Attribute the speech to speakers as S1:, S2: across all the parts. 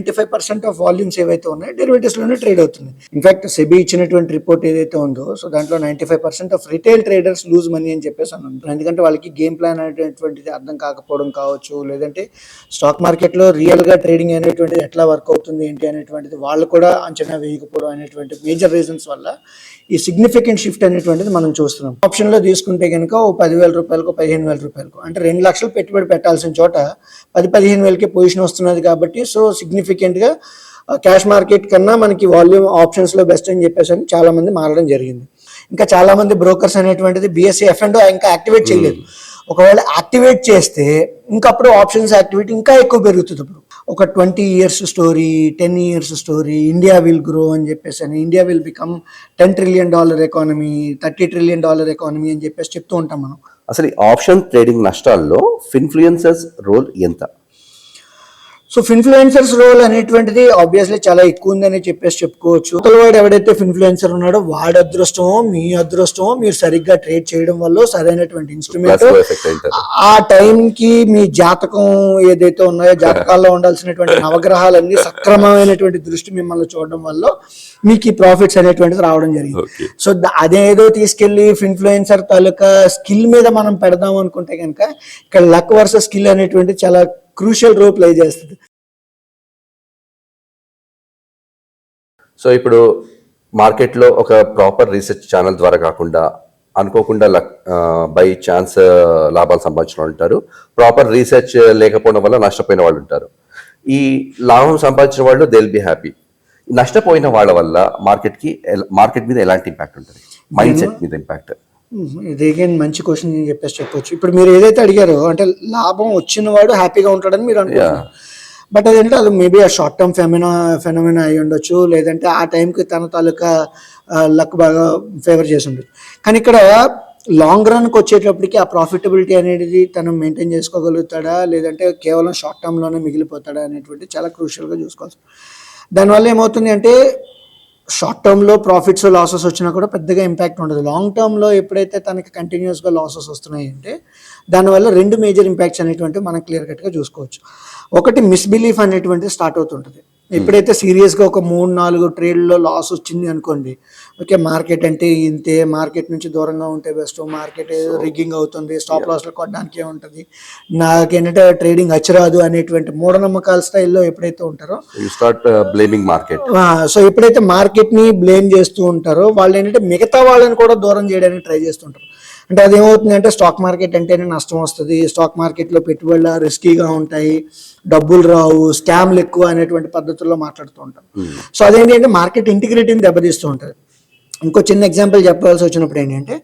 S1: Ninety five percent of volumes ఏవైతే ఉన్నాయో డెరివేటివ్స్లోనే ట్రేడ్ అవుతుంది ఇన్ఫాక్ట్ సెబీ ఇచ్చినటువంటి రిపోర్ట్ ఏదైతే ఉందో సో దాంట్లో ninety five percent of retail traders lose money అని చెప్పేసి అన్నారు ఎందుకంటే వాళ్ళకి గేమ్ ప్లాన్ అనేటువంటిది అర్థం కాకపోవడం కావచ్చు లేదంటే స్టాక్ మార్కెట్లో రియల్గా ట్రేడింగ్ అనేటువంటిది ఎట్లా వర్క్ అవుతుంది ఏంటి అనేటువంటిది వాళ్ళు కూడా అంచనా వేయకపోవడం అనేటువంటి మేజర్ రీజన్స్ వల్ల ఈ సిగ్నిఫికెంట్ షిఫ్ట్ అనేటువంటిది మనం చూస్తున్నాం. ఆప్షన్లో తీసుకుంటే కనుక ఓ పదివేల రూపాయలకు పదిహేను వేల రూపాయలకు అంటే రెండు లక్షలు పెట్టుబడి పెట్టాల్సిన చోట పది పదిహేను వేలకి పొజిషన్ వస్తున్నది కాబట్టి సో సిగ్నిఫికెంట్ గా క్యాష్ మార్కెట్ కన్నా మనకి వాల్యూమ్ ఆప్షన్స్లో బెస్ట్ అని చెప్పేసి అని చాలా మంది మారడం జరిగింది. ఇంకా చాలా మంది బ్రోకర్స్ అనేటువంటిది బిఎస్సి ఎఫ్ అండ్ ఇంకా యాక్టివేట్ చేయలేదు. ఒకవేళ యాక్టివేట్ చేస్తే ఇంకా అప్పుడు ఆప్షన్స్ యాక్టివిటీ ఇంకా ఎక్కువ పెరుగుతుంది అప్పుడు ఒక twenty years story ten years story India will grow అని చెప్పేసి అని India will become ten trillion dollar economy thirty trillion dollar economy అని చెప్పేసి చెప్తూ ఉంటాం మనం.
S2: అసలు ఆప్షన్ ట్రేడింగ్ నష్టాల్లో ఫిన్ఫ్లుయెన్సర్స్ రోల్ ఎంత?
S1: సో ఇన్ఫ్లుయెన్సర్స్ రోల్ అనేటువంటిది ఆబ్వియస్లీ చాలా ఎక్కువ ఉందని చెప్పేసి చెప్పుకోవచ్చు. వాడు ఎవడైతే ఇన్ఫ్లుయెన్సర్ ఉన్నాడో వాడి అదృష్టమో మీ అదృష్టమో మీరు సరిగ్గా ట్రేడ్ చేయడం వల్ల సరైనటువంటి ఇన్స్ట్రుమెంట్ ఆ టైంకి మీ జాతకం ఏదైతే ఉన్నాయో జాతకాల్లో ఉండాల్సినటువంటి నవగ్రహాలన్నీ సక్రమమైనటువంటి దృష్టి మిమ్మల్ని చూడడం వల్ల మీకు ఈ ప్రాఫిట్స్ అనేటువంటిది రావడం జరిగింది. సో ద- అదేదో తీసుకెళ్ళి ఇన్ఫ్లుయెన్సర్ తాలూకా స్కిల్ మీద మనం పెడదాం అనుకుంటే కనుక ఇక్కడ లక్ వర్సెస్ స్కిల్ అనేటువంటి చాలా క్రూషియల్ రోల్ ప్లే చేస్తుంది.
S2: సో ఇప్పుడు మార్కెట్లో ఒక ప్రాపర్ రీసెర్చ్ ఛానల్ ద్వారా కాకుండా అనుకోకుండా లక్ బై ఛాన్స్ లాభాలు సంపాదించిన వాళ్ళు ఉంటారు. ప్రాపర్ రీసెర్చ్ లేకపోవడం వల్ల నష్టపోయిన వాళ్ళు ఉంటారు. ఈ లాభం సంపాదించిన వాళ్ళు దే విల్ బి హ్యాపీ నష్టపోయిన వాళ్ళ వల్ల మార్కెట్కి మార్కెట్ మీద ఎలాంటి ఇంపాక్ట్ ఉంటుంది? మైండ్ సెట్ మీద ఇంపాక్ట్.
S1: ఇది అగైన్ మంచి క్వశ్చన్ అని చెప్పేసి చెప్పొచ్చు. ఇప్పుడు మీరు ఏదైతే అడిగారో అంటే లాభం వచ్చిన వాడు హ్యాపీగా ఉంటాడని మీరు అనుకుంటున్నారు. బట్ అదేంటే అది మేబీ ఆ షార్ట్ టర్మ్ ఫెమినా ఫెనమినా అయి ఉండొచ్చు లేదంటే ఆ టైంకి తన తాలూకా లక్ బాగా ఫేవర్ చేసి ఉండొచ్చు. కానీ ఇక్కడ లాంగ్ రన్కి వచ్చేటప్పటికి ఆ ప్రాఫిటబిలిటీ అనేది తను మెయింటైన్ చేసుకోగలుగుతాడా లేదంటే కేవలం షార్ట్ టర్మ్లోనే మిగిలిపోతాడా అనేటువంటి చాలా క్రూషియల్గా చూసుకోవాల్సి దానివల్ల ఏమవుతుంది అంటే షార్ట్ టర్మ్లో ప్రాఫిట్స్ లాసెస్ వచ్చినా కూడా పెద్దగా ఇంపాక్ట్ ఉండదు. లాంగ్ టర్మ్లో ఎప్పుడైతే తనకి కంటిన్యూస్గా లాసెస్ వస్తున్నాయంటే దానివల్ల రెండు మేజర్ ఇంపాక్ట్స్ అనేటువంటివి మనం క్లియర్ కట్గా చూసుకోవచ్చు. ఒకటి మిస్బిలీఫ్ అనేటువంటిది స్టార్ట్ అవుతుంటుంది. ఎప్పుడైతే సీరియస్గా ఒక మూడు నాలుగు ట్రేడ్లో లాస్ వచ్చింది అనుకోండి ఓకే మార్కెట్ అంటే ఇంతే మార్కెట్ నుంచి దూరంగా ఉంటే బెస్ట్ మార్కెట్ రిగ్గింగ్ అవుతుంది స్టాప్ లాస్లో కొట్టడానికి ఉంటుంది. నాకేంటంటే ట్రేడింగ్ అచ్చరాదు అనేటువంటి మూఢనమ్మకాల స్టైల్లో ఎప్పుడైతే ఉంటారో
S2: స్టార్ట్ బ్లేమింగ్ మార్కెట్
S1: సో ఎప్పుడైతే మార్కెట్ని బ్లేమ్ చేస్తూ ఉంటారో వాళ్ళు ఏంటంటే మిగతా వాళ్ళని కూడా దూరం చేయడానికి ట్రై చేస్తుంటారు అంటే అది ఏమవుతుంది అంటే స్టాక్ మార్కెట్ అంటేనే నష్టం వస్తుంది. స్టాక్ మార్కెట్లో పెట్టుబడులు రిస్కీగా ఉంటాయి. డబ్బులు రావు. స్కామ్లు ఎక్కువ అనేటువంటి పద్ధతుల్లో మాట్లాడుతూ ఉంటారు సో అదేంటి అంటే మార్కెట్ ఇంటిగ్రిటీని దెబ్బతీస్తూ ఉంటుంది ఇంకో చిన్న ఎగ్జాంపుల్ చెప్పాల్సి వచ్చినప్పుడు ఏంటంటే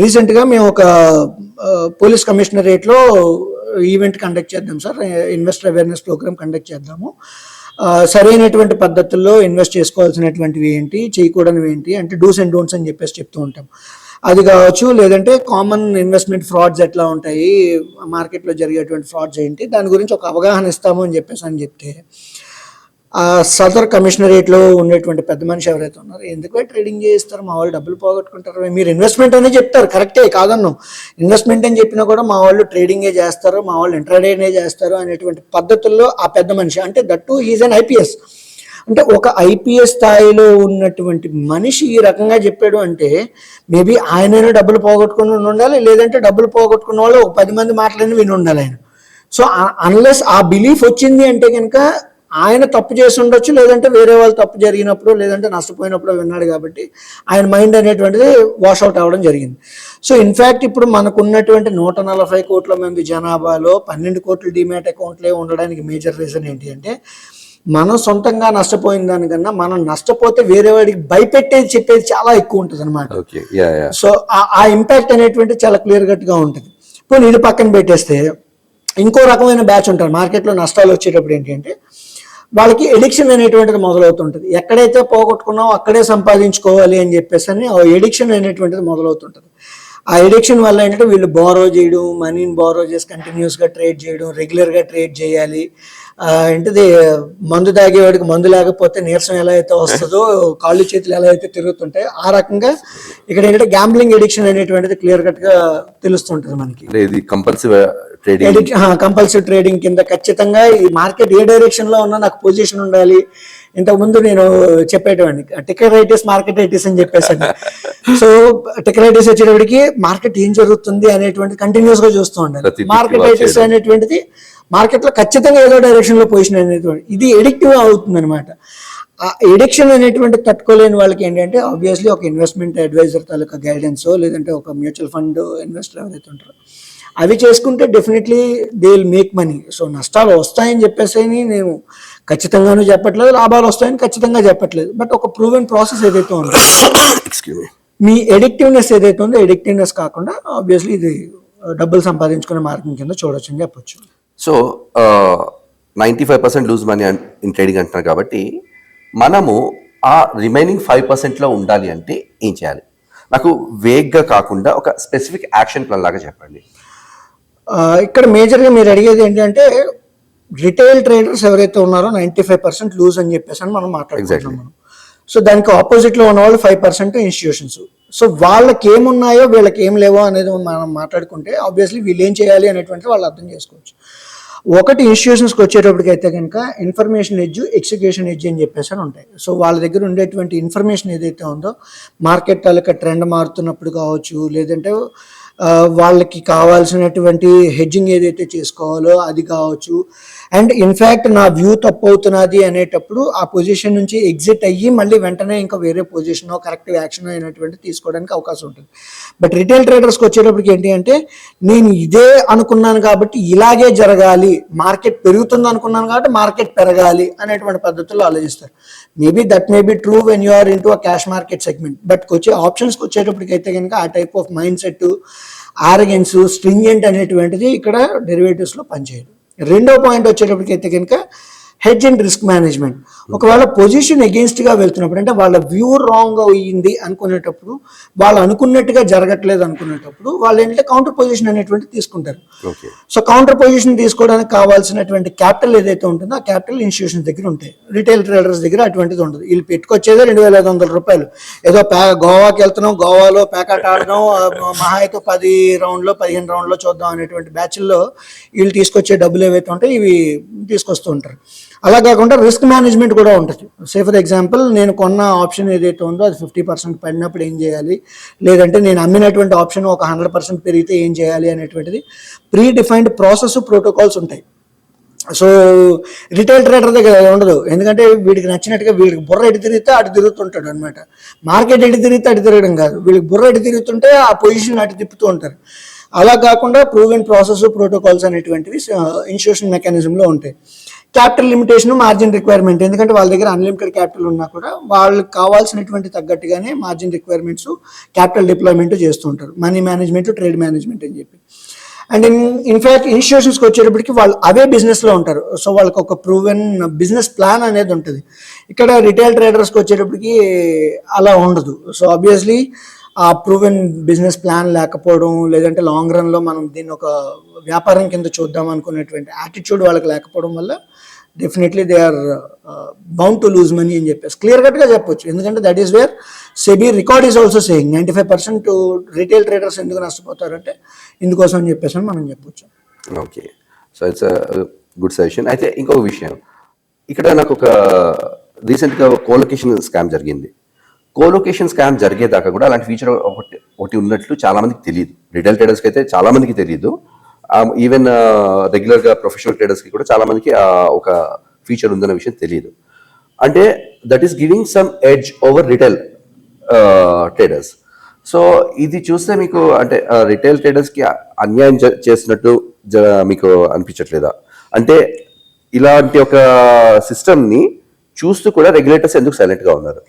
S1: రీసెంట్గా మేము ఒక పోలీస్ కమిషనరేట్లో ఈవెంట్ కండక్ట్ చేద్దాం sir. Investor awareness programme conduct చేద్దాము. సరైనటువంటి పద్ధతుల్లో ఇన్వెస్ట్ చేసుకోవాల్సినటువంటివి ఏంటి? చేయకూడనివి ఏంటి? అంటే డూస్ అండ్ డోంట్స్ అని చెప్పేసి చెప్తూ ఉంటాం. అది కావచ్చు లేదంటే కామన్ ఇన్వెస్ట్మెంట్ ఫ్రాడ్స్ ఎట్లా ఉంటాయి మార్కెట్లో జరిగేటువంటి ఫ్రాడ్స్ ఏంటి దాని గురించి ఒక అవగాహన ఇస్తాము అని చెప్పేసి అని చెప్తే ఆ సదర్ కమిషనరేట్లో ఉండేటువంటి పెద్ద మనిషి ఎవరైతే ఉన్నారో ఎందుకు ట్రేడింగ్ చేస్తారు మా వాళ్ళు డబ్బులు పోగొట్టుకుంటారు మీరు ఇన్వెస్ట్మెంట్ అనే చెప్తారు కరెక్టే కాదన్ను. ఇన్వెస్ట్మెంట్ అని చెప్పినా కూడా మా వాళ్ళు ట్రేడింగే చేస్తారు మా వాళ్ళు ఇంటర్డేనే చేస్తారు అనేటువంటి పద్ధతుల్లో ఆ పెద్ద మనిషి అంటే దట్టు ఈజ్ అన్ ఐపీఎస్. అంటే ఒక ఐపీఎస్ స్థాయిలో ఉన్నటువంటి మనిషి ఈ రకంగా చెప్పాడు అంటే మేబీ ఆయనైనా డబ్బులు పోగొట్టుకుని ఉండాలి లేదంటే డబ్బులు పోగొట్టుకున్న వాళ్ళు ఒక పది మంది మాటలని విని ఉండాలి ఆయన. సో అన్లెస్ ఆ బిలీఫ్ వచ్చింది అంటే కనుక ఆయన తప్పు చేసి ఉండొచ్చు లేదంటే వేరే వాళ్ళు తప్పు జరిగినప్పుడు లేదంటే నష్టపోయినప్పుడు విన్నాడు కాబట్టి ఆయన మైండ్ అనేటువంటిది వాష్ అవుట్ అవ్వడం జరిగింది. సో ఇన్ఫ్యాక్ట్ ఇప్పుడు మనకున్నటువంటి నూట నలభై కోట్ల మంది జనాభాలో పన్నెండు కోట్ల డిమాట్ అకౌంట్లే ఉండడానికి మేజర్ రీజన్ ఏంటి అంటే మనం సొంతంగా నష్టపోయిన దానికన్నా మనం నష్టపోతే వేరే వాడికి భయపెట్టేది చెప్పేది చాలా ఎక్కువ ఉంటుంది అనమాట
S2: ఓకే యా యా
S1: సో ఆ- ఇంపాక్ట్ అనేటువంటి చాలా క్లియర్ కట్గా ఉంటుంది. ఇప్పుడు ఇది పక్కన పెట్టేస్తే ఇంకో రకమైన బ్యాచ్ ఉంటారు. మార్కెట్లో నష్టాలు వచ్చేటప్పుడు ఏంటంటే వాళ్ళకి ఎడిక్షన్ అనేటువంటిది మొదలవుతుంటుంది. ఎక్కడైతే పోగొట్టుకున్నామో అక్కడే సంపాదించుకోవాలి అని చెప్పేసి అని ఆ ఎడిక్షన్ అనేటువంటిది మొదలవుతుంటుంది. ఆ ఎడిక్షన్ వల్ల ఏంటంటే వీళ్ళు బారో చేయడం మనీని బారో చేసి కంటిన్యూస్గా ట్రేడ్ చేయడం రెగ్యులర్గా ట్రేడ్ చేయాలి. ఏంటిది మందు తాగేవాడికి మందు లేకపోతే నీరసం ఎలా అయితే వస్తుందో కాళ్ళు చేతులు ఎలా అయితే తిరుగుతుంటాయో ఆ రకంగా ఇక్కడ ఏంటంటే గ్యాంబ్లింగ్ ఎడిక్షన్ అనేటువంటిది క్లియర్ కట్గా తెలుస్తుంటుంది మనకి.
S2: ఇది కంపల్సివ్ ట్రేడింగ్
S1: కంపల్సరీ ట్రేడింగ్ కింద ఖచ్చితంగా ఈ మార్కెట్ ఏ డైరెక్షన్లో ఉన్నా నాకు పొజిషన్ ఉండాలి. ఇంతకుముందు నేను చెప్పేటవాడిని టికెరైటిస్ మార్కెటైటిస్ అని చెప్పేసాను. సో టికెరైటిస్ వచ్చేటప్పటికి మార్కెట్ ఏం జరుగుతుంది అనేటువంటి కంటిన్యూస్గా చూస్తూ ఉండాలి. మార్కెటైటిస్ అనేటువంటిది మార్కెట్లో ఖచ్చితంగా ఏదో డైరెక్షన్లో పొజిషన్ అనేటువంటి ఇది ఎడిక్టివ్ అవుతుంది అనమాట ఆ ఎడిక్షన్ అనేటువంటి తట్టుకోలేని వాళ్ళకి ఏంటంటే ఆబ్వియస్లీ ఒక ఇన్వెస్ట్మెంట్ అడ్వైజర్ తాలూకా గైడెన్స్ లేదంటే ఒక మ్యూచువల్ ఫండ్ ఇన్వెస్టర్ ఎవరైతే ఉంటారో అవి చేసుకుంటే definitely they will make money so నష్టాలు వస్తాయని చెప్పేసి నేను ఖచ్చితంగానూ చెప్పట్లేదు లాభాలు వస్తాయని ఖచ్చితంగా చెప్పట్లేదు. బట్ ఒక ప్రూవెన్ ప్రాసెస్ ఏదైతే ఉందో
S2: మీ
S1: ఎడిక్టివ్నెస్ ఏదైతే ఉందో ఎడిక్టివ్నెస్ కాకుండా ఆబ్వియస్లీ ఇది డబ్బులు సంపాదించుకునే మార్గం కింద చూడొచ్చు అని చెప్పొచ్చు.
S2: So ninety five percent lose money in trading అంటున్నారు కాబట్టి మనము ఆ రిమైనింగ్ ఫైవ్ పర్సెంట్లో ఉండాలి అంటే ఏం చేయాలి? నాకు వేగ్గా కాకుండా ఒక స్పెసిఫిక్ యాక్షన్ ప్లాన్ లాగా చెప్పండి.
S1: ఇక్కడ మేజర్గా మీరు అడిగేది ఏంటంటే రిటైల్ ట్రేడర్స్ ఎవరైతే ఉన్నారో నైంటీ ఫైవ్ పర్సెంట్ లూజ్ అని చెప్పేసి అని మనం మాట్లాడుకుంటున్నాం మనం. సో దానికి ఆపోజిట్లో ఉన్న వాళ్ళు ఫైవ్ పర్సెంట్ ఇన్స్టిట్యూషన్స్. సో వాళ్ళకి ఏమున్నాయో వీళ్ళకి ఏం లేవో అనేది మనం మాట్లాడుకుంటే ఆబ్వియస్లీ వీళ్ళు ఏం చేయాలి అనేటువంటి వాళ్ళు అర్థం చేసుకోవచ్చు. ఒకటి ఇన్స్టిట్యూషన్స్కి వచ్చేటప్పటికి అయితే కనుక ఇన్ఫర్మేషన్ ఎడ్జ్ ఎగ్జిక్యూషన్ ఎడ్జ్ అని చెప్పేసి అని ఉంటాయి. సో వాళ్ళ దగ్గర ఉండేటువంటి ఇన్ఫర్మేషన్ ఏదైతే ఉందో మార్కెట్ తాలూకా ట్రెండ్ మారుతున్నప్పుడు కావచ్చు లేదంటే వాళ్ళకి కావాల్సినటువంటి హెడ్జింగ్ ఏదైతే చేసుకోవాలో అది కావచ్చు. అండ్ ఇన్ఫ్యాక్ట్ నా వ్యూ తప్పు అవుతున్నది అనేటప్పుడు ఆ పొజిషన్ నుంచి ఎగ్జిట్ అయ్యి మళ్ళీ వెంటనే ఇంకా వేరే పొజిషన్ కరెక్ట్ యాక్షన్ అయినటువంటి తీసుకోవడానికి అవకాశం ఉంటుంది. బట్ రిటైల్ ట్రేడర్స్కి వచ్చేటప్పటికి ఏంటి అంటే నేను ఇదే అనుకున్నాను కాబట్టి ఇలాగే జరగాలి. మార్కెట్ పెరుగుతుంది అనుకున్నాను కాబట్టి మార్కెట్ పెరగాలి అనేటువంటి పద్ధతుల్లో ఆలోచిస్తారు. Maybe that may be true when you are into a cash market segment. But వచ్చే ఆప్షన్స్కి వచ్చేటప్పటికి అయితే కనుక ఆ type of mindset arrogance stringent అనేటువంటిది ఇక్కడ డెరివేటివ్స్లో పనిచేయదు. రెండో పాయింట్ వచ్చేటప్పటికైతే కనుక హెడ్జ్ అండ్ రిస్క్ మేనేజ్మెంట్. ఒకవేళ పొజిషన్గా వెళ్తున్నప్పుడు అంటే వాళ్ళ వ్యూ రాంగ్ అయ్యింది అనుకునేటప్పుడు వాళ్ళు అనుకున్నట్టుగా జరగట్లేదు అనుకునేటప్పుడు వాళ్ళు ఏంటంటే కౌంటర్ పొజిషన్ అనేటువంటి తీసుకుంటారు. సో కౌంటర్ పొజిషన్ తీసుకోవడానికి కావాల్సినటువంటి క్యాపిటల్ ఏదైతే ఉంటుందో ఆ క్యాపిటల్ ఇన్స్టిట్యూషన్ దగ్గర ఉంటాయి. రిటైల్ ట్రేడర్స్ దగ్గర అటువంటిది ఉండదు. వీళ్ళు పెట్టుకొచ్చేదే రెండు వేల ఐదు వందల రూపాయలు. ఏదో ప్యా గోవాకి వెళ్తున్నాం గోవాలో ప్యాకెట్ ఆడడం మహా అయితే పది రౌండ్లో పదిహేను రౌండ్లో చూద్దాం అనేటువంటి బ్యాచ్ల్లో వీళ్ళు తీసుకొచ్చే డబ్బులు ఏవైతే ఉంటాయి ఇవి తీసుకొస్తూ ఉంటారు. అలా కాకుండా రిస్క్ మేనేజ్మెంట్ కూడా ఉంటుంది. సే ఫర్ ఎగ్జాంపుల్ నేను కొన్న ఆప్షన్ ఏదైతే ఉందో అది ఫిఫ్టీ పర్సెంట్ పడినప్పుడు ఏం చేయాలి? లేదంటే నేను అమ్మినటువంటి ఆప్షన్ ఒక హండ్రెడ్ పర్సెంట్ పెరిగితే ఏం చేయాలి అనేటువంటిది ప్రీ డిఫైన్డ్ ప్రాసెస్ ప్రోటోకాల్స్ ఉంటాయి. సో రిటైల్ ట్రేడర్ దగ్గర ఉండదు. ఎందుకంటే వీడికి నచ్చినట్టుగా వీడికి బుర్ర ఎటు తిరిగితే అటు తిరుగుతుంటాడు అనమాట మార్కెట్ ఎటు తిరిగితే అటు తిరగడం కాదు. వీళ్ళకి బుర్ర ఎటు తిరుగుతుంటే ఆ పొజిషన్ అటు తిప్పుతూ ఉంటారు. అలా కాకుండా ప్రూవెన్ ప్రాసెస్ ప్రోటోకాల్స్ అనేటువంటివి uh, ఇన్స్టిట్యూషన్ మెకానిజంలో ఉంటాయి. Capital limitation margin requirement. ఎందుకంటే వాళ్ళ దగ్గర అన్లిమిటెడ్ క్యాపిటల్ ఉన్నా కూడా వాళ్ళకి కావాల్సినటువంటి తగ్గట్టుగానే మార్జిన్ రిక్వైర్మెంట్స్ క్యాపిటల్ డిప్లాయ్మెంట్ చేస్తూ ఉంటారు మనీ మేనేజ్మెంట్ ట్రేడ్ మేనేజ్మెంట్ అని చెప్పి. అండ్ ఇన్ ఇన్ఫ్యాక్ట్ ఇన్స్టిట్యూషన్స్కి వచ్చేటప్పటికి వాళ్ళు అవే బిజినెస్లో ఉంటారు. సో వాళ్ళకి ఒక ప్రూవెన్ బిజినెస్ ప్లాన్ అనేది ఉంటుంది. ఇక్కడ రిటైల్ ట్రేడర్స్కి వచ్చేటప్పటికి అలా ఉండదు. సో ఆబ్వియస్లీ ఆ ప్రూవెన్ బిజినెస్ ప్లాన్ లేకపోవడం లేదంటే లాంగ్ రన్లో మనం దీన్ని ఒక వ్యాపారం కింద చూద్దాం అనుకునేటువంటి యాటిట్యూడ్ వాళ్ళకి లేకపోవడం వల్ల definitely they are bound to lose money అని చెప్పేసి క్లియర్ కట్గా చెప్పొచ్చు. ఎందుకంటే that is where SEBI record is also saying ninety five percent retail traders ఎందుకు నష్టపోతారంటే ఇందుకోసం అని చెప్పేసి అని మనం చెప్పొచ్చు.
S2: Okay so it's good suggestion అయితే ఇంకొక విషయం. ఇక్కడ నాకు ఒక రీసెంట్గా కోలొకేషన్ స్కామ్ జరిగింది. కోలొకేషన్ స్కామ్ జరిగేదాకా కూడా అలాంటి ఫీచర్ ఒకటి ఒకటి ఉన్నట్లు చాలామందికి తెలియదు రిటైల్ ట్రేడర్స్కి అయితే చాలామందికి తెలియదు ఈవెన్ రెగ్యులర్గా ప్రొఫెషనల్ ట్రేడర్స్కి కూడా చాలామందికి uh, ఒక ఫీచర్ ఉందన్న విషయం తెలియదు అంటే that is giving some edge over retail traders so ఇది చూస్తే మీకు అంటే uh, రిటైల్ ట్రేడర్స్కి అన్యాయం చేసినట్టు జ- మీకు అనిపించట్లేదా? అంటే ఇలాంటి ఒక సిస్టమ్ని చూస్తూ కూడా రెగ్యులేటర్స్ ఎందుకు సైలెంట్గా ఉన్నారు?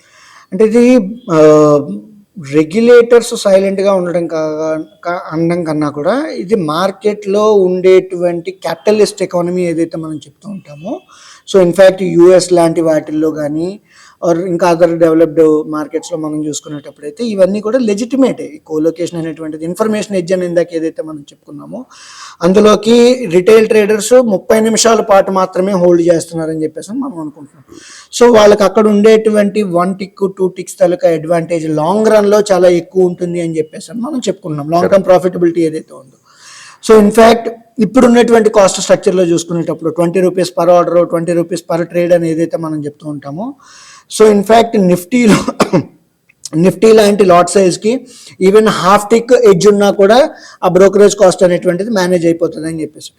S1: అంటే ఇది రెగ్యులేటర్స్ సైలెంట్గా ఉండడం కా కా- అనడం కన్నా కూడా ఇది మార్కెట్లో ఉండేటువంటి క్యాపిటలిస్ట్ ఎకానమీ ఏదైతే మనం చెప్తూ ఉంటామో సో ఇన్ఫ్యాక్ట్ యూఎస్ లాంటి వాటిల్లో కానీ ఆర్ ఇంకా అదర్ డెవలప్డ్ మార్కెట్స్లో మనం చూసుకునేటప్పుడైతే ఇవన్నీ కూడా లెజిటిమేట్ కోలొకేషన్ అనేటువంటిది ఇన్ఫర్మేషన్ ఎడ్జ్ అని ఇందాక ఏదైతే మనం చెప్పుకున్నామో అందులోకి రిటైల్ ట్రేడర్స్ ముప్పై నిమిషాల పాటు మాత్రమే హోల్డ్ చేస్తున్నారని చెప్పేసి మనం అనుకుంటున్నాం. సో వాళ్ళకి అక్కడ ఉండేటువంటి వన్ టిక్ టూ టిక్స్ తాలూకా అడ్వాంటేజ్ లాంగ్ రన్లో చాలా ఎక్కువ ఉంటుంది అని చెప్పేసి అని మనం చెప్పుకున్నాం. లాంగ్ టర్మ్ ప్రాఫిటబిలిటీ ఏదైతే ఉందో. సో ఇన్ఫ్యాక్ట్ ఇప్పుడు ఉన్నటువంటి కాస్ట్ స్ట్రక్చర్లో చూసుకునేటప్పుడు twenty rupees per order twenty rupees per trade అని ఏదైతే మనం చెప్తూ ఉంటామో సో ఇన్ఫ్యాక్ట్ నిఫ్టీలో నిఫ్టీ లాంటి లాట్ సైజ్కి ఈవెన్ హాఫ్ టిక్ ఎడ్జ్ ఉన్నా కూడా ఆ బ్రోకరేజ్ కాస్ట్ అనేటువంటిది మేనేజ్ అయిపోతుంది అని చెప్పేసి.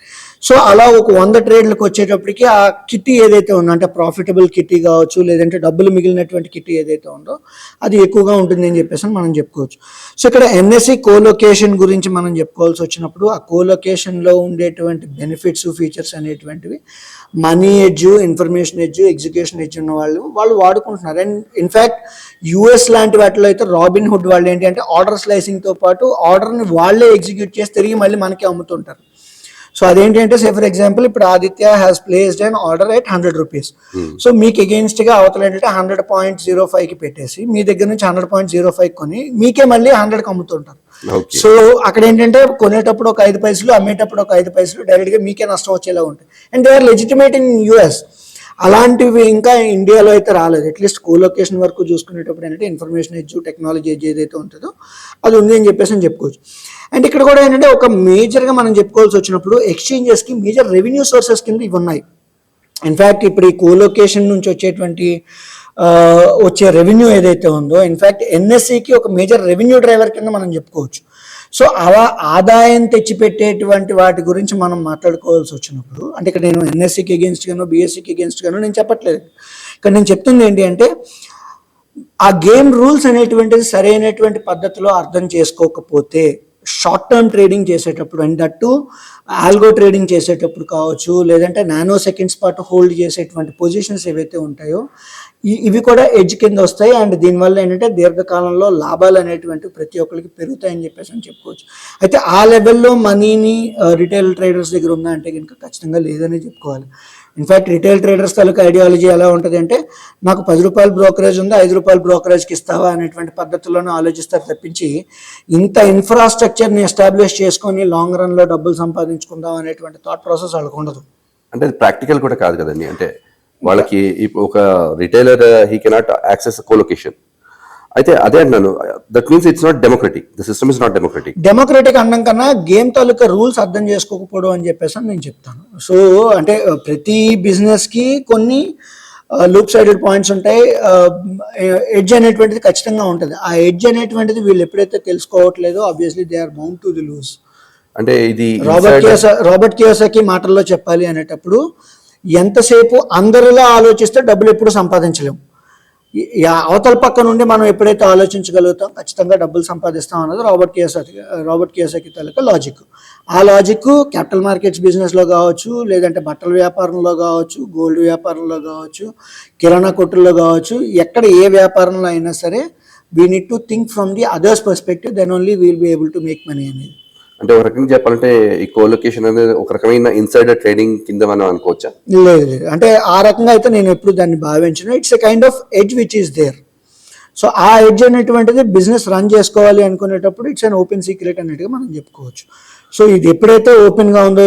S1: సో అలా ఒక వంద ట్రేడ్లకు వచ్చేటప్పటికి ఆ కిట్టి ఏదైతే ఉందో అంటే ప్రాఫిటబుల్ కిట్టి కావచ్చు లేదంటే డబ్బులు మిగిలినటువంటి కిట్టి ఏదైతే ఉందో అది ఎక్కువగా ఉంటుంది అని చెప్పేసి మనం చెప్పుకోవచ్చు. సో ఇక్కడ ఎన్ఎస్సి కోలొకేషన్ గురించి మనం చెప్పుకోవాల్సి వచ్చినప్పుడు ఆ కోలొకేషన్లో ఉండేటువంటి బెనిఫిట్స్ ఫీచర్స్ అనేటువంటివి money edge information edge execution edge ఉన్న వాళ్ళు వాళ్ళు వాడుకుంటున్నారు. అండ్ ఇన్ఫ్యాక్ట్ యూఎస్ లాంటి వాటిలో అయితే రాబిన్ హుడ్ వాళ్ళు ఏంటి అంటే ఆర్డర్ స్లైసింగ్తో పాటు ఆర్డర్ని వాళ్ళే ఎగ్జిక్యూట్ చేసి తిరిగి మళ్ళీ మనకి అమ్ముతుంటారు. సో అదేంటి అంటే సే ఫర్ ఎగ్జాంపుల్ ఇప్పుడు Aditya has placed and order at hundred rupees so మీకు against గా అవతల ఏంటంటే హండ్రెడ్ పాయింట్ జీరో కి పెట్టేసి మీ దగ్గర నుంచి హండ్రెడ్ పాయింట్ జీరో ఫైవ్ కొని మీకే మళ్ళీ హండ్రెడ్కి అమ్ముతుంటారు. సో అక్కడ ఏంటంటే కొనేటప్పుడు ఒక ఐదు పైసలు అమ్మేటప్పుడు ఒక ఐదు పైసలు డైరెక్ట్గా మీకే నష్టం వచ్చేలా ఉంటాయి. And they are legitimate in US అలాంటివి ఇంకా ఇండియాలో అయితే రాలేదు. అట్లీస్ట్ కోలొకేషన్ వరకు చూసుకునేటప్పుడు ఏంటంటే ఇన్ఫర్మేషన్ ఎడ్జ్ టెక్నాలజీ ఎడ్జ్ ఏదైతే ఉంటుందో అది ఉంది అని చెప్పేసి అని చెప్పుకోవచ్చు. అండ్ ఇక్కడ కూడా ఏంటంటే ఒక మేజర్గా మనం చెప్పుకోవాల్సి వచ్చినప్పుడు ఎక్స్చేంజెస్కి మేజర్ రెవెన్యూ సోర్సెస్ కింద ఇవి ఉన్నాయి. ఇన్ఫ్యాక్ట్ ఇప్పుడు ఈ కోలొకేషన్ నుంచి వచ్చేటువంటి వచ్చే రెవెన్యూ ఏదైతే ఉందో ఇన్ఫ్యాక్ట్ ఎన్ఎస్సికి ఒక మేజర్ రెవెన్యూ డ్రైవర్ కింద మనం చెప్పుకోవచ్చు. సో అలా ఆదాయం తెచ్చిపెట్టేటువంటి వాటి గురించి మనం మాట్లాడుకోవాల్సి వచ్చినప్పుడు అంటే ఇక్కడ నేను ఎన్ఎస్సికి అగేన్స్ట్ గాను బీఎస్సికి అగేన్స్ట్ గాను నేను చెప్పట్లేదు. ఇక్కడ నేను చెప్తుంది ఏంటి అంటే ఆ గేమ్ రూల్స్ అనేటువంటిది సరైనటువంటి పద్ధతిలో అర్థం చేసుకోకపోతే షార్ట్ టర్మ్ ట్రేడింగ్ చేసేటప్పుడు అండ్ దట్టు ఆల్గో ట్రేడింగ్ చేసేటప్పుడు కావచ్చు లేదంటే నానో సెకండ్స్ పాటు హోల్డ్ చేసేటువంటి పొజిషన్స్ ఏవైతే ఉంటాయో ఇవి కూడా ఎడ్జ్ కింద వస్తాయి. అండ్ దీనివల్ల ఏంటంటే దీర్ఘకాలంలో లాభాలు అనేటువంటివి ప్రతి ఒక్కరికి పెరుగుతాయని చెప్పేసి అని చెప్పుకోవచ్చు. అయితే ఆ లెవెల్లో మనీని రిటైల్ ట్రేడర్స్ దగ్గర ఉందా అంటే కనుక ఖచ్చితంగా లేదని చెప్పుకోవాలి. ఇన్ఫ్యాక్ట్ రిటైల్ ట్రేడర్స్ తాలూకు ఐడియాలజీ ఎలా ఉంటుంది అంటే నాకు పది రూపాయల బ్రోకరేజ్ ఉంది ఐదు రూపాయల బ్రోకరేజ్కి ఇస్తావా అనేటువంటి పద్ధతిలోనే ఆలోచిస్తారు తప్పించి ఇంత ఇన్ఫ్రాస్ట్రక్చర్ని ఎస్టాబ్లిష్ చేసుకొని లాంగ్ రన్లో డబ్బులు సంపాదించుకుందాం అనేటువంటి థాట్ ప్రాసెస్ వాళ్ళకు ఉండదు.
S2: అంటే అది ప్రాక్టికల్ కూడా కాదు కదండి. అంటే వాళ్ళకి ఇప్పుడు ఒక retailer he cannot access colocation అయితే అదే అంటున్నాను that means it's not democratic the system is not democratic
S1: democratic అన్నం కన్నా గేమ్ తాలూకా రూల్స్ అర్థం చేసుకోకపోవడం అని చెప్పేసి అని నేను చెప్తాను. సో అంటే ఆ, ప్రతి బిజినెస్కి కొన్ని లూప్ సైడెడ్ పాయింట్స్ ఉంటాయి. ఎడ్జ్ అనేటువంటిది ఖచ్చితంగా ఉంటుంది. ఆ ఎడ్జ్ అనేటువంటిది వీళ్ళు ఎప్పుడైతే తెలుసుకోవట్లేదో obviously they are bound to the lose
S2: అంటే ఇది
S1: రాబర్ట్ కియోసా రాబర్ట్ కియోసాకి మాటల్లో చెప్పాలి అనేటప్పుడు ఎంతసేపు అందరిలా ఆలోచిస్తే డబ్బులు ఎప్పుడు సంపాదించలేము అవతల పక్క నుండి మనం ఎప్పుడైతే ఆలోచించగలుగుతాం ఖచ్చితంగా డబ్బులు సంపాదిస్తాం అన్నది రాబర్ట్ కియోసాకి రాబర్ట్ కేసాకి తాలూకా లాజిక్ ఆ లాజిక్ క్యాపిటల్ మార్కెట్స్ బిజినెస్లో కావచ్చు లేదంటే బట్టల వ్యాపారంలో కావచ్చు గోల్డ్ వ్యాపారంలో కావచ్చు కిరాణా కొట్టుల్లో కావచ్చు ఎక్కడ ఏ వ్యాపారంలో అయినా సరే we need to think from the others perspective then only we'll be able to make money అనేది.
S2: అంటే ఒక రకంగా చెప్పాలంటే ఈ కోలొకేషన్ అనేది ఒక రకమైన ఇన్సైడర్ ట్రేడింగ్ కింద మనం అనుకోవచ్చా?
S1: లేదు లేదు. అంటే ఆ రకంగా అయితే నేను ఎప్పుడు దాన్ని భావించను. It's a kind of edge which is there so ఆ ఎడ్జ్ అనేటువంటిది బిజినెస్ రన్ చేసుకోవాలి అనుకునేటప్పుడు ఇట్స్ అన్ ఓపెన్ సీక్రెట్ అన్నట్టుగా మనం చెప్పుకోవచ్చు. సో ఇది ఎప్పుడైతే ఓపెన్గా ఉందో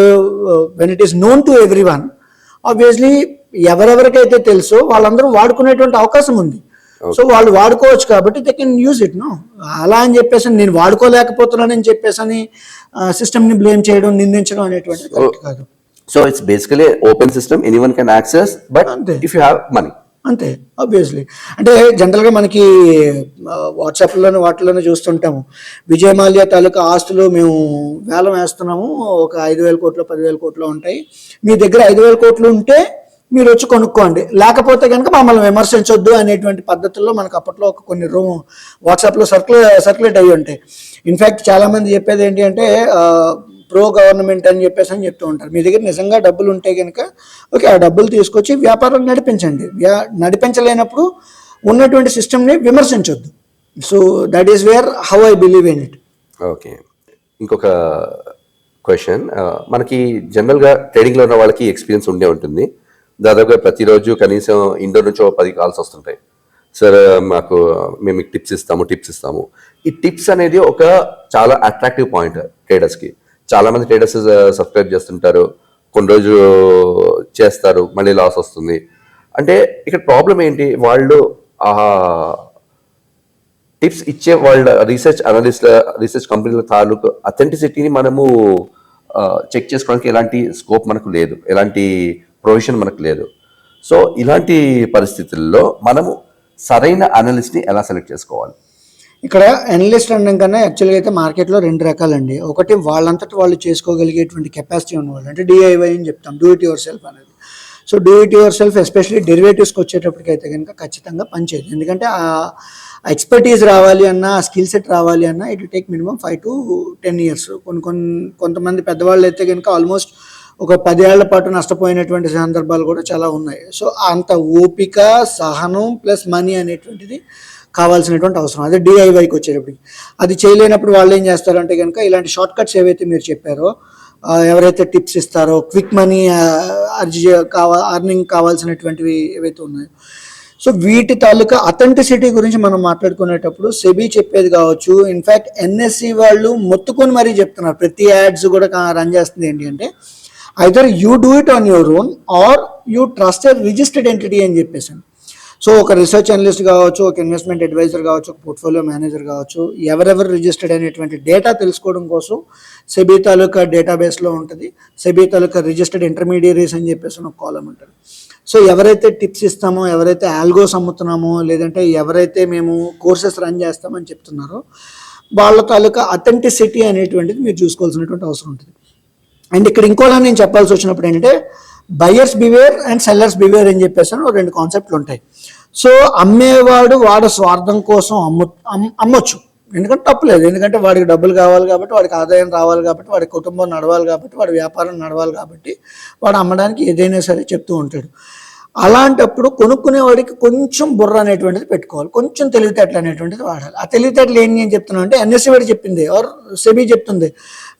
S1: when it is known to everyone obviously ఎవరెవరికైతే తెలుసో వాళ్ళందరూ వాడుకునేటువంటి అవకాశం ఉంది. సో వాళ్ళు వాడుకోవచ్చు కాబట్టి they can use it no అలా అని చెప్పేసి నేను వాడుకోలేకపోతున్నానని చెప్పేసి అని సిస్టమ్ని బ్లేమ్ చేయడం నిందించడం అనేటువంటిది. కరెక్ట్ కాదు.
S2: So it's basically open system anyone can access but
S1: అంతే.
S2: ఇఫ్ యూ హ్యావ్ మనీ
S1: అంతే ఆబ్వియస్లీ అంటే జనరల్గా మనకి వాట్సాప్లోనే వాటిలోనే చూస్తుంటాము. విజయ్ మాల్యా తాలూకా ఆస్తులు మేము వేలం వేస్తున్నాము. ఒక ఐదు వేల కోట్లు పదివేల కోట్లు ఉంటాయి. మీ దగ్గర ఐదు వేల కోట్లు ఉంటే మీరు వచ్చి కొనుక్కోండి. లేకపోతే కనుక మమ్మల్ని విమర్శించొద్దు అనేటువంటి పద్ధతుల్లో మనకు అప్పట్లో ఒక కొన్ని రూమ్ వాట్సాప్లో సర్క్యులే సర్క్యులేట్ అయ్యి ఉంటాయి. ఇన్ఫ్యాక్ట్ చాలామంది చెప్పేది ఏంటి అంటే ప్రో గవర్నమెంట్ అని చెప్పేసి అని చెప్తూ ఉంటారు. మీ దగ్గర నిజంగా డబ్బులు ఉంటే కనుక ఓకే ఆ డబ్బులు తీసుకొచ్చి వ్యాపారం నడిపించండి. వ్యా- నడిపించలేనప్పుడు ఉన్నటువంటి సిస్టమ్ని విమర్శించొద్దు. So that is where how I believe in it
S2: okay ఇంకొక క్వశ్చన్ మనకి జనరల్గా ట్రేడింగ్లో ఉన్న వాళ్ళకి ఎక్స్పీరియన్స్ ఉండే ఉంటుంది. దాదాపుగా ప్రతిరోజు కనీసం ఇండోర్ నుంచి ఒక పది కాల్స్ వస్తుంటాయి. సార్ మాకు మేము టిప్స్ ఇస్తాము టిప్స్ ఇస్తాము. ఈ టిప్స్ అనేది ఒక చాలా అట్రాక్టివ్ పాయింట్ ట్రేడర్స్కి చాలా మంది ట్రేడర్స్ సబ్స్క్రైబ్ uh, చేస్తుంటారు. కొన్ని రోజు చేస్తారు మళ్ళీ లాస్ వస్తుంది. అంటే ఇక్కడ ప్రాబ్లం ఏంటి? వాళ్ళు ఆ టిప్స్ ఇచ్చే వాళ్ళ రీసెర్చ్ అనలిస్ట్ రీసెర్చ్ కంపెనీల తాలూకు అథెంటిసిటీని మనము uh, చెక్ చేసుకోవడానికి ఎలాంటి స్కోప్ మనకు లేదు. ఎలాంటి ప్రొవిజన్ మనకు లేదు. సో ఇలాంటి పరిస్థితుల్లో మనము సరైన అనలిస్ట్ని ఎలా సెలెక్ట్ చేసుకోవాలి?
S1: ఇక్కడ అనలిస్ట్ అనడం కన్నా యాక్చువల్గా అయితే మార్కెట్లో రెండు రకాలండి. ఒకటి వాళ్ళంతటి వాళ్ళు చేసుకోగలిగేటువంటి కెపాసిటీ ఉన్నవాళ్ళు అంటే డిఐవై అని చెప్తాం డూ ఇట్ యువర్ సెల్ఫ్ అనేది so do it yourself especially డెరివేటివ్స్కి వచ్చేటప్పటికైతే కనుక ఖచ్చితంగా పనిచేయదు ఎందుకంటే ఆ ఎక్స్పర్టీస్ రావాలి అన్నా ఆ స్కిల్ సెట్ రావాలి అన్న it take minimum five to ten years కొన్ని కొన్ని కొంతమంది పెద్దవాళ్ళు అయితే కనుక ఆల్మోస్ట్ ఒక పదేళ్ళ పాటు నష్టపోయినటువంటి సందర్భాలు కూడా చాలా ఉన్నాయి. సో అంత ఓపిక సహనం ప్లస్ మనీ అనేటువంటిది కావాల్సినటువంటి అవసరం. అదే డిఐవైకి వచ్చేటప్పటికి. అది చేయలేనప్పుడు వాళ్ళు ఏం చేస్తారంటే కనుక ఇలాంటి షార్ట్ కట్స్ ఏవైతే మీరు చెప్పారో ఎవరైతే టిప్స్ ఇస్తారో క్విక్ మనీ అర్జీ కావా అర్నింగ్ కావాల్సినటువంటివి ఏవైతే ఉన్నాయో. సో వీటి తాలూకా అథెంటిసిటీ గురించి మనం మాట్లాడుకునేటప్పుడు సెబీ చెప్పేది కావచ్చు. ఇన్ఫ్యాక్ట్ ఎన్ఎస్సి వాళ్ళు మొత్తుకొని మరీ చెప్తున్నారు. ప్రతి యాడ్స్ కూడా రన్ చేస్తుంది ఏంటి అంటే either you do it on your own or you trust registered entity అని చెప్పేసి సో ఒక రీసెర్చ్ అనలిస్ట్ కావచ్చు ఒక ఇన్వెస్ట్మెంట్ అడ్వైజర్ కావచ్చు ఒక పోర్ట్ఫోలియో మేనేజర్ కావచ్చు ఎవరెవరు రిజిస్టర్డ్ అనేటువంటి డేటా తెలుసుకోవడం కోసం సెబీ తాలూకా డేటాబేస్లో ఉంటుంది. సెబీ తాలూకా రిజిస్టర్డ్ ఇంటర్మీడియరీస్ అని చెప్పేసి ఒక కాలం ఉంటుంది. సో ఎవరైతే టిప్స్ ఇస్తామో ఎవరైతే ఆల్గోస్ అమ్ముతున్నామో లేదంటే ఎవరైతే మేము కోర్సెస్ రన్ చేస్తామని చెప్తున్నారో వాళ్ళ తాలూకా అథెంటిసిటీ అనేటువంటిది మీరు చూసుకోవాల్సినటువంటి అవసరం ఉంటుంది. అండ్ ఇక్కడ ఇంకోలా నేను చెప్పాల్సి వచ్చినప్పుడు ఏంటంటే buyers beware and sellers beware అని చెప్పేసి అని రెండు కాన్సెప్ట్లు ఉంటాయి. సో అమ్మేవాడు వాడు స్వార్థం కోసం అమ్ము అమ్- అమ్మొచ్చు. ఎందుకంటే తప్పులేదు ఎందుకంటే వాడికి డబ్బులు కావాలి కాబట్టి వాడికి ఆదాయం రావాలి కాబట్టి వాడి కుటుంబం నడవాలి కాబట్టి వాడి వ్యాపారం నడవాలి కాబట్టి వాడు అమ్మడానికి ఏదైనా సరే చెప్తూ ఉంటాడు. అలాంటప్పుడు కొనుక్కునేవాడికి కొంచెం బుర్ర అనేటువంటిది పెట్టుకోవాలి. కొంచెం తెలివితేటలు అనేటువంటిది వాడాలి. ఆ తెలివితేటలు ఏంటి అని చెప్తున్నాను అంటే ఎన్ఎస్సీ చెప్పింది. ఆర్ సెబీ చెప్తుంది.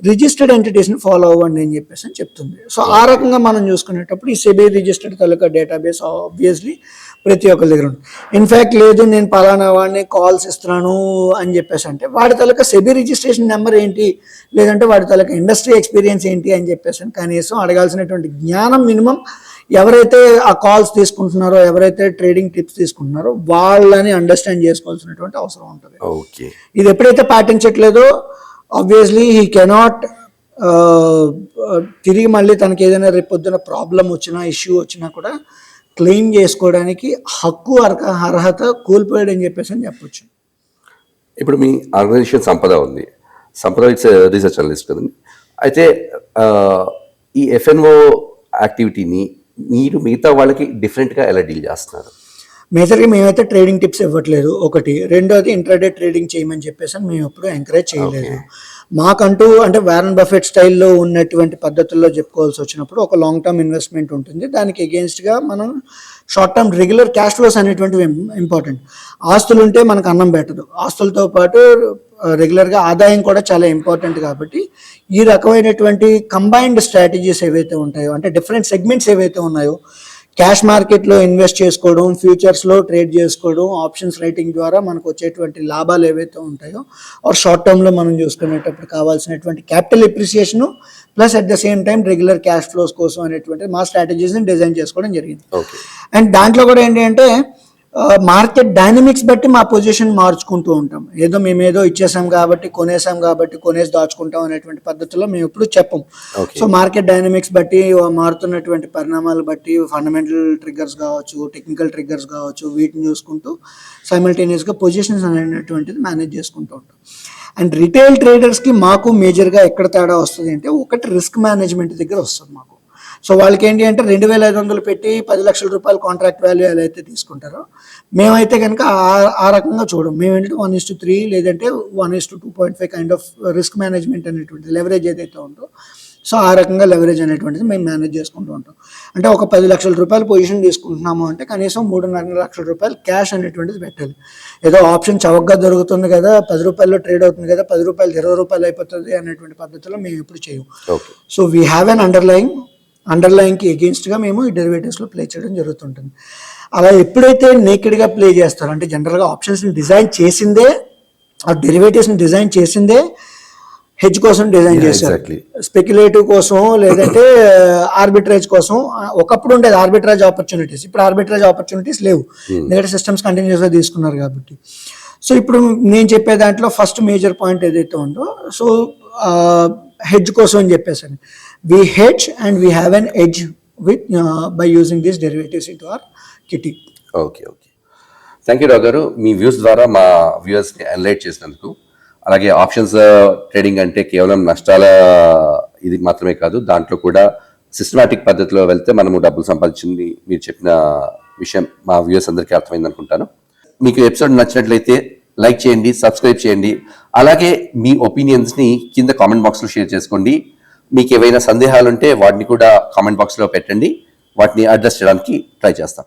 S1: రిజిస్టర్డ్ ఎంటిటీస్ని ఫాలో అవ్వండి అని చెప్పేసి అని చెప్తుంది. సో ఆ రకంగా మనం చూసుకునేటప్పుడు ఈ సెబీ రిజిస్టర్డ్ తాలూకా డేటాబేస్ ఆబ్వియస్లీ ప్రతి ఒక్కరి దగ్గర ఉంది ఇన్ఫ్యాక్ట్ లేదు నేను పలానా వాడిని కాల్స్ ఇస్తున్నాను అని చెప్పేసి అంటే వాడి తాలూకా సెబీ రిజిస్ట్రేషన్ నెంబర్ ఏంటి? లేదంటే వాడి తాలూకా ఇండస్ట్రీ ఎక్స్పీరియన్స్ ఏంటి? అని చెప్పేసి కనీసం అడగాల్సినటువంటి జ్ఞానం మినిమం ఎవరైతే ఆ కాల్స్ తీసుకుంటున్నారో ఎవరైతే ట్రేడింగ్ టిప్స్ తీసుకుంటున్నారో వాళ్ళని అండర్స్టాండ్ చేసుకోవాల్సినటువంటి అవసరం ఉంటుంది.
S2: ఓకే
S1: ఇది ఎప్పుడైతే పాటించట్లేదో ఆబ్వియస్లీ హీ కెనాట్ తిరిగి మళ్ళీ తనకి ఏదైనా రేపు పొద్దున ప్రాబ్లం వచ్చినా ఇష్యూ వచ్చినా కూడా క్లెయిమ్ చేసుకోవడానికి హక్కు అర్హ అర్హత కోల్పోయాడని చెప్పేసి అని చెప్పొచ్చు.
S2: ఇప్పుడు మీ ఆర్గనైజేషన్ సంపద ఉంది. సంపద ఇట్స్ రీసెర్చ్ అనలిస్ట్ కదండి. అయితే ఈ ఎఫ్ఎన్ఓ యాక్టివిటీని మీరు మిగతా వాళ్ళకి డిఫరెంట్గా ఎలా డీల్ చేస్తున్నారు?
S1: మేజర్గా మేమైతే ట్రేడింగ్ టిప్స్ ఇవ్వట్లేదు. ఒకటి రెండోది ఇంట్రాడే ట్రేడింగ్ చేయమని చెప్పేసి అని మేము ఎప్పుడు ఎంకరేజ్ చేయలేదు. మాకంటూ అంటే వారన్ బఫెట్ స్టైల్లో ఉన్నటువంటి పద్ధతుల్లో చెప్పుకోవాల్సి వచ్చినప్పుడు ఒక లాంగ్ టర్మ్ ఇన్వెస్ట్మెంట్ ఉంటుంది. దానికి అగేన్స్ట్గా మనం short term regular cash flows అనేటువంటివి ఇంపార్టెంట్ ఆస్తులు ఉంటే మనకు అన్నం పెట్టదు ఆస్తులతో పాటు రెగ్యులర్గా ఆదాయం కూడా చాలా ఇంపార్టెంట్ కాబట్టి ఈ రకమైనటువంటి కంబైన్డ్ స్ట్రాటజీస్ ఏవైతే ఉంటాయో అంటే డిఫరెంట్ సెగ్మెంట్స్ ఏవైతే ఉన్నాయో క్యాష్ మార్కెట్లో ఇన్వెస్ట్ చేసుకోవడం ఫ్యూచర్స్లో ట్రేడ్ చేసుకోవడం ఆప్షన్స్ రైటింగ్ ద్వారా మనకు వచ్చేటువంటి లాభాలు ఏవైతే ఉంటాయో ఆర్ షార్ట్ టర్మ్లో మనం చూసుకునేటప్పుడు కావాల్సినటువంటి capital appreciation plus at the same time regular cash flows కోసం అనేటువంటి మా స్ట్రాటజీస్ని డిజైన్ చేసుకోవడం జరిగింది. అండ్ దాంట్లో కూడా ఏంటి అంటే మార్కెట్ డైనమిక్స్ బట్టి మా పొజిషన్ మార్చుకుంటూ ఉంటాం. ఏదో మేము ఏదో ఇచ్చేసాం కాబట్టి కొనేసాం కాబట్టి కొనేసి దాచుకుంటాం అనేటువంటి పద్ధతిలో మేము ఎప్పుడు చెప్పం. సో మార్కెట్ డైనమిక్స్ బట్టి మారుతున్నటువంటి పరిణామాలు బట్టి ఫండమెంటల్ ట్రిగ్గర్స్ కావచ్చు టెక్నికల్ ట్రిగ్గర్స్ కావచ్చు వీటిని చూసుకుంటూ సైమల్టేనియస్గా పొజిషన్స్ అనేటువంటిది మేనేజ్ చేసుకుంటూ ఉంటాం. అండ్ రిటైల్ ట్రేడర్స్కి మాకు మేజర్గా ఎక్కడ తేడా వస్తుంది అంటే ఒకటి రిస్క్ మేనేజ్మెంట్ దగ్గర వస్తుంది మాకు. సో వాళ్ళకి ఏంటి అంటే రెండు వేల ఐదు వందలు పెట్టి పది లక్షల రూపాయలు కాంట్రాక్ట్ వాల్యూ ఎలా అయితే తీసుకుంటారో మేమైతే కనుక ఆ- రకంగా చూడం. మేమేంటి వన్ ఇస్ టు త్రీ లేదంటే one is to two point five kind of risk management అనేటువంటి లెవరేజ్ ఏదైతే ఉందో సో ఆ రకంగా లెవరేజ్ అనేటువంటిది మేము మేనేజ్ చేసుకుంటూ ఉంటాం. అంటే ఒక పది లక్షల రూపాయలు పొజిషన్ తీసుకుంటున్నాము అంటే కనీసం మూడున్నర లక్షల రూపాయలు క్యాష్ అనేటువంటిది పెట్టాలి. ఏదో ఆప్షన్ చవకగా దొరుకుతుంది కదా పది రూపాయల్లో ట్రేడ్ అవుతుంది కదా పది రూపాయలు ఇరవై రూపాయలు అయిపోతుంది అనేటువంటి పద్ధతిలో మేము ఎప్పుడు చేయము. So we have an underlying అండర్లయింగ్కి ఎగెన్స్ట్గా మేము ఈ డెరివేటివ్స్లో ప్లే చేయడం జరుగుతుంటుంది. అలా ఎప్పుడైతే నేకెడ్గా ప్లే చేస్తారో అంటే జనరల్గా ఆప్షన్స్ని డిజైన్ చేసిందే ఆ డెరివేటివ్స్ని డిజైన్ చేసిందే హెడ్జ్ కోసం డిజైన్ చేశారు. స్పెక్యులేటివ్ కోసం లేదంటే ఆర్బిట్రేజ్ కోసం ఒకప్పుడు ఉండేది ఆర్బిట్రేజ్ ఆపర్చునిటీస్ ఇప్పుడు ఆర్బిట్రేజ్ ఆపర్చునిటీస్ లేవు. ఎందుకంటే సిస్టమ్స్ కంటిన్యూస్గా తీసుకున్నారు కాబట్టి. సో ఇప్పుడు నేను చెప్పే దాంట్లో ఫస్ట్ మేజర్ పాయింట్ ఏదైతే ఉందో సో హెడ్జ్ కోసం అని చెప్పేసి we hedge and we have an edge with by using this derivatives in our kitty
S2: okay okay thank you గారు మీ వ్యూస్ ద్వారా మా వ్యూవర్స్ని ఎన్లైట్ చేసినందుకు అలాగే ఆప్షన్స్ uh, ట్రేడింగ్ అంటే కేవలం నష్టాల uh, ఇది మాత్రమే కాదు దాంట్లో కూడా సిస్టమాటిక్ పద్ధతిలో వెళ్తే మనము డబ్బులు సంపాదించింది మీరు చెప్పిన విషయం మా వ్యూస్ అందరికీ అర్థమైంది అనుకుంటాను. మీకు ఎపిసోడ్ నచ్చినట్లయితే లైక్ చేయండి సబ్స్క్రైబ్ చేయండి. అలాగే మీ ఒపీనియన్స్ని కింద కామెంట్ బాక్స్లో షేర్ చేసుకోండి. మీకు ఏవైనా సందేహాలు ఉంటే వాటిని కూడా కామెంట్ బాక్స్లో పెట్టండి. వాటిని అడ్రస్ చేయడానికి ట్రై చేస్తాం.